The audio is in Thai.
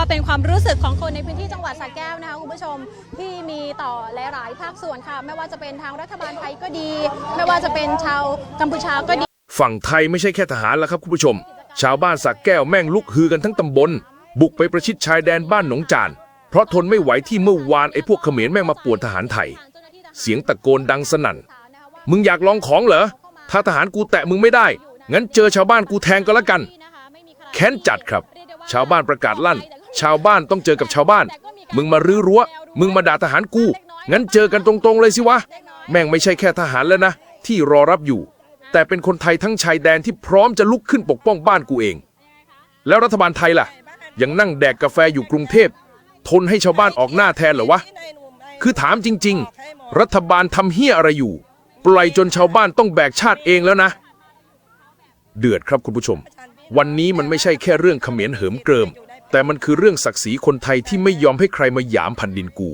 ก็เป็นความรู้สึกของคนในพื้นที่จังหวัดสระแก้วนะคะคุณผู้ชมที่มีต่อหลาย ๆ ภาคส่วนค่ะ ไม่ว่าจะเป็นทางรัฐบาลไทยก็ดี ไม่ว่าจะเป็นชาวกัมพูชาก็ดี ฝั่งไทยไม่ใช่แค่ทหารแล้วครับคุณผู้ชม ชาวบ้านสักแก้วแม่งลุกฮือกันทั้งตำบล บุกไปประชิดชายแดนบ้านหนองจาน เพราะทนไม่ไหวที่เมื่อวานไอ้พวกเขมรแม่งมาป่วนทหารไทย เสียงตะโกนดังสนั่น มึงอยากลองของเหรอถ้าทหารกูแตะมึงไม่ได้ งั้นเจอชาวบ้านกูแทงก็แล้วกัน แค้นจัดครับ ชาวบ้านประกาศลั่น ชาวบ้านต้องเจอกับชาวบ้าน มึงมารื้อรั้ว มึงมาด่าทหารกู งั้นเจอกันตรงๆเลยสิวะ แม่งไม่ใช่แค่ทหารแล้วนะ ที่รอรับอยู่ แต่เป็นคนไทยทั้งชายแดนที่พร้อมจะลุกขึ้นปกป้องบ้านกูเอง แล้วรัฐบาลไทยล่ะ ยังนั่งแดกกาแฟอยู่กรุงเทพ ทนให้ชาวบ้านออกหน้าแทนเหรอวะ คือถามจริง ๆ รัฐบาลทำเฮี้ยอะไรอยู่ ปล่อยจนชาวบ้านต้องแบกชาติเองแล้วนะ เดือดครับคุณผู้ชม วันนี้มันไม่ใช่แค่เรื่องเขมรเหิมเกริม แต่มันคือเรื่องศักดิ์ศรีคนไทยที่ไม่ยอมให้ใครมาหยามแผ่นดินกู